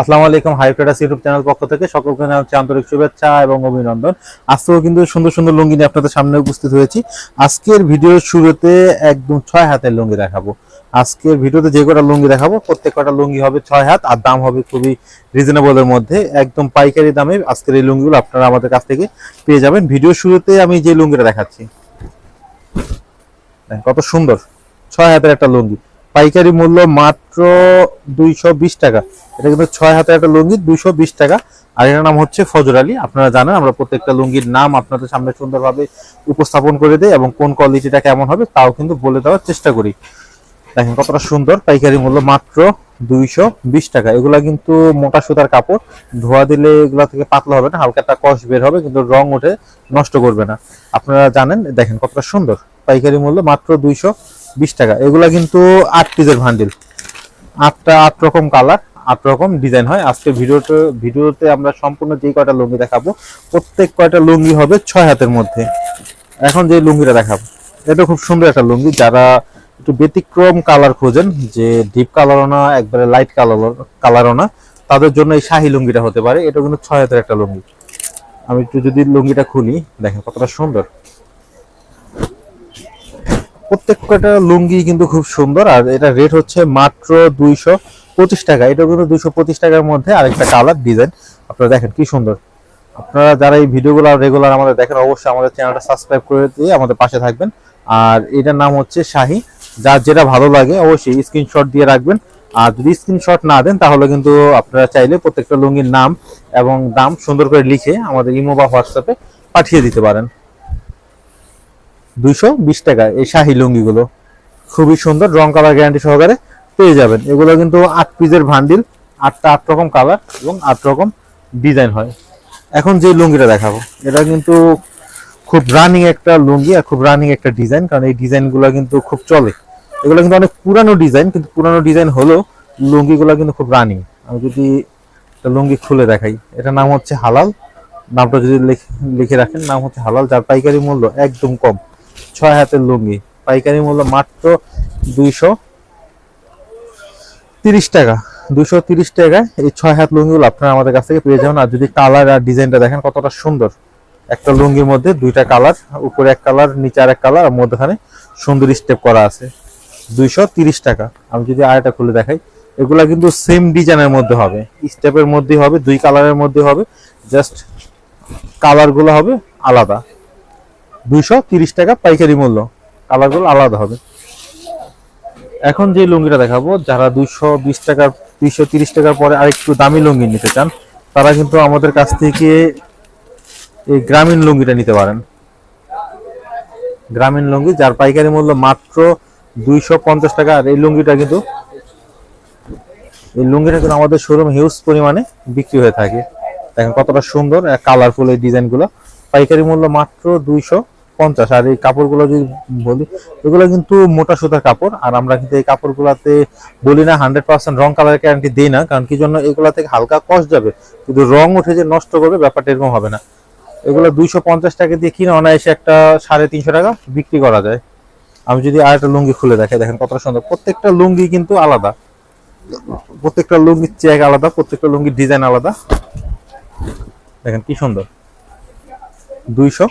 আসসালামু আলাইকুম high traders YouTube channel পক্ষ থেকে সকলকে জানাচ্ছি আন্তরিক শুভেচ্ছা এবং অভিনন্দন। আজকেও কিন্তু সুন্দর সুন্দর লুঙ্গি নিয়ে আপনাদের সামনে উপস্থিত হয়েছি। আজকের ভিডিওর শুরুতে একদম ছয় হাতের লুঙ্গি দেখাবো। আজকের ভিডিওতে যে কটা লুঙ্গি দেখাবো, প্রত্যেক কটা লুঙ্গি হবে ছয় হাত আর দাম হবে খুবই রিজনেবলের মধ্যে। একদম পাইকারি দামে আজকের এই লুঙ্গিগুলো আপনারা আমাদের কাছ থেকে পেয়ে যাবেন। ভিডিওর শুরুতে আমি যে লুঙ্গিটা দেখাচ্ছি কত সুন্দর, ছয় হাতের একটা লুঙ্গি। পাইকারি মূল্য মাত্র দুইশো বিশ টাকা। এটা কিন্তু ছয় হাতে একটা লুঙ্গি, দুইশো বিশ টাকা। আর এটার নাম হচ্ছে ফজর আলী। আপনারা জানেন, আমরা প্রত্যেকটা লুঙ্গির নাম আপনাদের সামনে সুন্দরভাবে উপস্থাপন করে দেয় এবং কোন কোয়ালিটিটা কেমন হবে তাও কিন্তু বলে দেওয়ার চেষ্টা করি। দেখেন কতটা সুন্দর, পাইকারি মূল্য মাত্র দুইশো বিশ টাকা। এগুলা কিন্তু মোটা সুতার কাপড়, ধোয়া দিলে এগুলা থেকে পাতলা হবে না, হালকা একটা কষ বের হবে, কিন্তু রং উঠে নষ্ট করবে না। আপনারা জানেন, দেখেন কতটা সুন্দর, পাইকারি মূল্য মাত্র দুইশো বিশ টাকা। এগুলা কিন্তু আট পিসের ভান্ডিল আটটা আট রকম কালার আট রকম ডিজাইন হয়। আজকে ভিডিওতে ভিডিওতে আমরা সম্পূর্ণ যে কয়টা লুঙ্গি দেখাবো, প্রত্যেক কয়টা লুঙ্গি হবে ছয় হাতের মধ্যে। এখন যে লুঙ্গিটা দেখাবো, এটা খুব সুন্দর একটা লুঙ্গি। যারা একটু ব্যতিক্রম কালার খোঁজেন, যে ডিপ কালারও না, একবারে লাইট কালার কালারও না, তাদের জন্য এই শাহি লুঙ্গিটা হতে পারে। এটা কিন্তু ছয় হাতের একটা লুঙ্গি। আমি একটু যদি লুঙ্গিটা খুলি, দেখেন কতটা সুন্দর। প্রত্যেকটা লুঙ্গি কিন্তু খুব সুন্দর, আর এটা রেট হচ্ছে মাত্র দুইশো পঁচিশ টাকা। এটা কিন্তু দুইশো পঁচিশ টাকার মধ্যে আরেকটা কালার ডিজাইন আপনারা দেখেন কি সুন্দর। আপনারা যারা এই ভিডিওগুলো রেগুলার আমাদের দেখেন, অবশ্যই আমাদের চ্যানেলটা সাবস্ক্রাইব করে দিয়ে আমাদের পাশে থাকবেন। আর এটার নাম হচ্ছে শাহি। যার যেটা ভালো লাগে অবশ্যই স্ক্রিনশট দিয়ে রাখবেন। আর যদি স্ক্রিনশট না দেন, তাহলে কিন্তু আপনারা চাইলে প্রত্যেকটা লুঙ্গির নাম এবং দাম সুন্দর করে লিখে আমাদের ইমো বা হোয়াটসঅ্যাপে পাঠিয়ে দিতে পারেন। দুইশো বিশ টাকা এই শাহি লুঙ্গিগুলো। খুবই সুন্দর, রং কালার গ্যারান্টি সহকারে পেয়ে যাবেন। এগুলো কিন্তু আট পিসের ভান্ডিল আটটা আট রকম কালার এবং আট রকম ডিজাইন হয়। এখন যে লুঙ্গিটা দেখাবো, এটা কিন্তু খুব রানিং একটা লুঙ্গি আর খুব রানিং একটা ডিজাইন কারণ এই ডিজাইনগুলো কিন্তু খুব চলে। এগুলো কিন্তু অনেক পুরানো ডিজাইন কিন্তু পুরানো ডিজাইন হলেও লুঙ্গিগুলো কিন্তু খুব রানিং আমি যদি একটা লুঙ্গি খুলে দেখাই, এটার নাম হচ্ছে হালাল। নামটা যদি লিখে রাখেন, নাম হচ্ছে হালাল, যার পাইকারি মূল্য একদম কম। ছয় হাতের লুঙ্গি। পাইকারি মূল্য মাত্র দুইশো তিরিশ টাকা। দুশো তিরিশ টাকায় এই ছয় হাত লুঙ্গিগুলো আপনারা আমাদের কাছ থেকে পেয়ে যাবেন। আর যদি কালার আর ডিজাইনটা দেখেন কতটা সুন্দর। একটা লুঙ্গির মধ্যে দুইটা কালার, উপরে এক কালার, নিচে আর এক কালার আর মধ্যখানে সুন্দর স্টেপ করা আছে। দুইশো তিরিশ টাকা। আমি যদি আরেকটা খুলে দেখাই, এগুলা কিন্তু সেম ডিজাইনের মধ্যে হবে। স্টেপের মধ্যে হবে, দুই কালারের মধ্যে হবে। জাস্ট কালারগুলো হবে আলাদা। দুইশো টাকা পাইকারি মূল্য। কালারগুলো আলাদা হবে। এখন যে লুঙ্গিটা দেখাবো, যারা দুইশো বিশ টাকার, দুইশো তিরিশ টাকার পরে আরেকটু দামি লুঙ্গি নিতে চান, তারা কিন্তু আমাদের কাছ থেকে এই গ্রামীণ লুঙ্গিটা নিতে পারেন। গ্রামীণ লুঙ্গি, যার পাইকারি মূল্য মাত্র দুইশো পঞ্চাশ টাকা। আর এই লুঙ্গিটা কিন্তু, এই লুঙ্গিটা কিন্তু আমাদের শোরুম হিউজ পরিমাণে বিক্রি হয়ে থাকে। দেখেন কতটা সুন্দর কালারফুল এই ডিজাইনগুলো পাইকারি মূল্য মাত্র দুইশো পঞ্চাশ। আর এই কাপড়গুলো যদি বলি, এগুলো কিন্তু মোটা সুতার কাপড়, আর আমরা কিন্তু এই কাপড়গুলোতে বলি না হান্ড্রেড পার্সেন্ট রং কালার গ্যারান্টি দিই না, কারণ কি জন্য? এগুলা থেকে হালকা কষ্ট যাবে। কিন্তু রং উঠে যে নষ্ট করবে, ব্যাপারটা এরকম হবে না। এগুলো দুইশো পঞ্চাশ টাকা দিয়ে কিনে অনায়াসে একটা সাড়ে তিনশো টাকা বিক্রি করা যায়। আমি যদি আর একটা লুঙ্গি খুলে দেখাই, দেখেন কতটা সুন্দর। প্রত্যেকটা লুঙ্গি কিন্তু আলাদা। প্রত্যেকটা লুঙ্গির চেক আলাদা, প্রত্যেকটা লুঙ্গির ডিজাইন আলাদা। দেখেন কি সুন্দর। দুইশো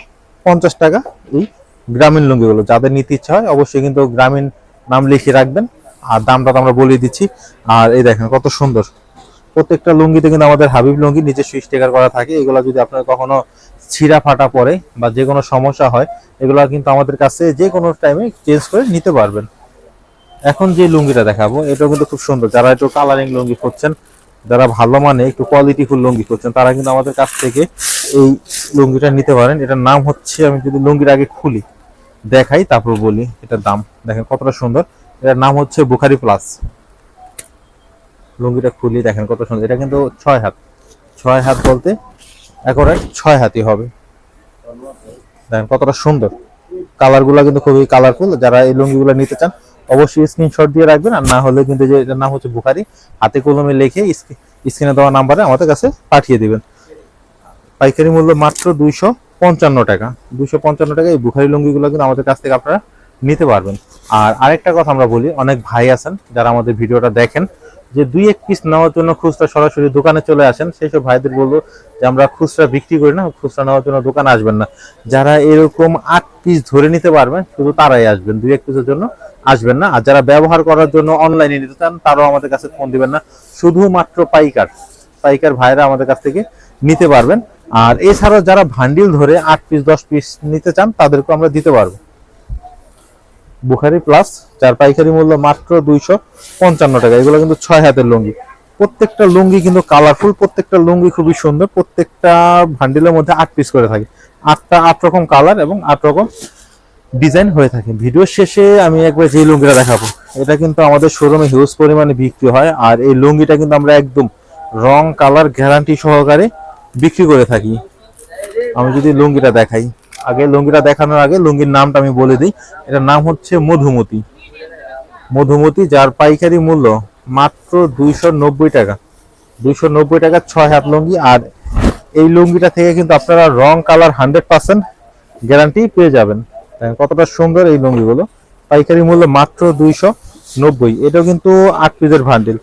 পঞ্চাশ টাকা। এই গ্রামীণ লুঙ্গিগুলো যাদের নিতে ইচ্ছা হয় অবশ্যই কিন্তু গ্রামীণ নাম লিখে রাখবেন। আর দামটা তো আমরা বলিয়ে দিচ্ছি। আর এই দেখেন কত সুন্দর। প্রত্যেকটা লুঙ্গিতে কিন্তু আমাদের হাবিব লুঙ্গি নিজে সুইচ টেকার করা থাকে। এগুলো যদি আপনার কখনো ছিঁড়া ফাটা পড়ে বা যে কোনো সমস্যা হয় এগুলো কিন্তু আমাদের কাছে যে কোনো টাইমে চেঞ্জ করে নিতে পারবেন। এখন যে লুঙ্গিটা দেখাবো এটাও কিন্তু খুব সুন্দর। যারা একটু কালারিং লুঙ্গি খুঁজছেন যারা ভালো মানে একটু কোয়ালিটিফুল লুঙ্গি করছেন তারা কিন্তু আমাদের কাছ থেকে এই লুঙ্গিটা নিতে পারেন। এটার নাম হচ্ছে, আমি যদি লুঙ্গির আগে খুলি, দেখাই, তারপর বলি এটার দাম। দেখেন কতটা সুন্দর। এটার নাম হচ্ছে বুখারি প্লাস। লুঙ্গিটা খুলি, দেখেন কত সুন্দর। এটা কিন্তু ছয় হাত। ছয় হাত বলতে একরে ছয় হাতই হবে। দেখেন কতটা সুন্দর। কালারগুলো কিন্তু খুবই কালারফুল যারা এই লুঙ্গিগুলো নিতে চান অবশ্যই স্ক্রিনশট দিয়ে রাখবেন, আর না হলে কিন্তু যে এটার নাম হচ্ছে বুখারি, হাতে কলমে লিখে স্ক্রিনে দেওয়া নাম্বারে আমাদের কাছে পাঠিয়ে দিবেন। পাইকারি মূল্য মাত্র দুইশো পঞ্চান্ন টাকা। দুইশো পঞ্চান্ন টাকা এই বুখারি লুঙ্গিগুলো কিন্তু আমাদের কাছ থেকে আপনারা নিতে পারবেন। আর আরেকটা কথা আমরা বলি, অনেক ভাই আছেন যারা আমাদের ভিডিওটা দেখেন, যে দুই এক পিস নেওয়ার জন্য খুচরা সরাসরি দোকানে চলে আসেন সেই সব ভাইদের বলব যে আমরা খুচরা বিক্রি করি না, খুচরা নেওয়ার জন্য দোকানে আসবেন না। যারা এরকম আট পিস ধরে নিতে পারবেন, শুধু তারাই আসবেন, দুই এক পিসের জন্য। আসবেন না। আর যারা ব্যবহার করার জন্য অনলাইনে নিতে চান, তারাও আমাদের কাছে ফোন দিবেন না। শুধুমাত্র পাইকার। পাইকার ভাইরা আমাদের কাছ থেকে নিতে পারবেন। আর এছাড়াও যারা ভান্ডিল ধরে আট পিস দশ পিস নিতে চান তাদেরকে আমরা দিতে পারব। বুখারি প্লাস যার পাইকারি মূল্য মাত্র দুইশো পঞ্চান্ন টাকা। এগুলো কিন্তু ছয় হাতের লুঙ্গি। প্রত্যেকটা লুঙ্গি কিন্তু কালারফুল প্রত্যেকটা লুঙ্গি খুবই সুন্দর। প্রত্যেকটা ভান্ডিলের মধ্যে আট পিস করে থাকে। আটটা আট রকম কালার এবং আট রকম ডিজাইন হয়ে থাকে। ভিডিও শেষে আমি একবার যে লুঙ্গিটা দেখাবো, এটা কিন্তু আমাদের শোরুমে হিউজ পরিমাণে বিক্রি হয় আর এই লুঙ্গিটা কিন্তু আমরা একদম রং কালার গ্যারান্টি সহকারে বিক্রি করে থাকি। আমি যদি লুঙ্গিটা দেখাই, আগে লুঙ্গিটা দেখানোর আগে লুঙ্গির নামটা আমি বলে দিই। এটার নাম হচ্ছে মধুমতি। মধুমতি যার পাইকারি মূল্য মাত্র দুইশো নব্বই টাকা। দুইশো নব্বই টাকা ছয় হাত লুঙ্গি আর এই লুঙ্গিটা থেকে কিন্তু আপনারা রং কালার হান্ড্রেড পার্সেন্ট গ্যারান্টি পেয়ে যাবেন। কতটা সুন্দর এই লুঙ্গিগুলো? পাইকারি মূল্য মাত্র দুইশো নব্বই। এটাও কিন্তু আট পিসের ভান্ডিল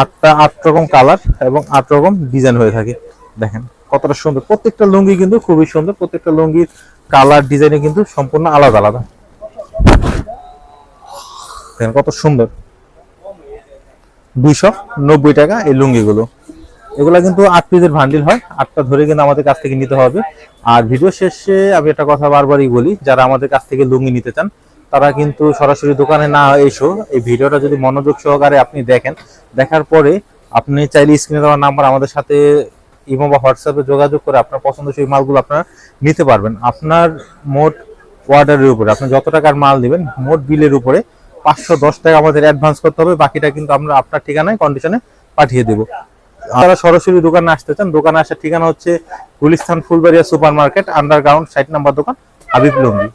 আটটা, আট রকম কালার এবং আট রকম ডিজাইন হয়ে থাকে। দেখেন কতটা সুন্দর। প্রত্যেকটা লুঙ্গি কিন্তু খুবই সুন্দর। প্রত্যেকটা লুঙ্গির কালার ডিজাইনে কিন্তু সম্পূর্ণ আলাদা আলাদা। দেখেন কত সুন্দর। দুইশো নব্বই টাকা এই লুঙ্গিগুলো। এগুলা কিন্তু আট পিসের ভান্ডিল হয়। আটটা ধরে কিন্তু আমাদের কাছ থেকে নিতে হবে। আর ভিডিও শেষে আমি একটা কথা বারবারই বলি, যারা আমাদের কাছ থেকে লুঙ্গি নিতে চান, তারা কিন্তু সরাসরি দোকানে না এসো। এই ভিডিওটা যদি মনোযোগ সহকারে আপনি দেখেন, দেখার পরে আপনি চাইলে স্ক্রিনে দেওয়ার নাম্বার আমাদের সাথে ইমো বা হোয়াটসঅ্যাপে যোগাযোগ করে আপনার পছন্দসই মালগুলো আপনারা নিতে পারবেন। আপনার মোট অর্ডারের উপরে, আপনি যত টাকার মাল দিবেন মোট বিলের উপরে পাঁচশো দশ টাকা আমাদের অ্যাডভান্স করতে হবে। বাকিটা কিন্তু আমরা আপনার ঠিকানায় কন্ডিশনে পাঠিয়ে দেবো। আপনারা সরাসরি দোকানে আসতে চান, দোকানে আসার ঠিকানা হচ্ছে Gulistan Fulbaria super market underground site number দোকান হাবিব লুঙ্গি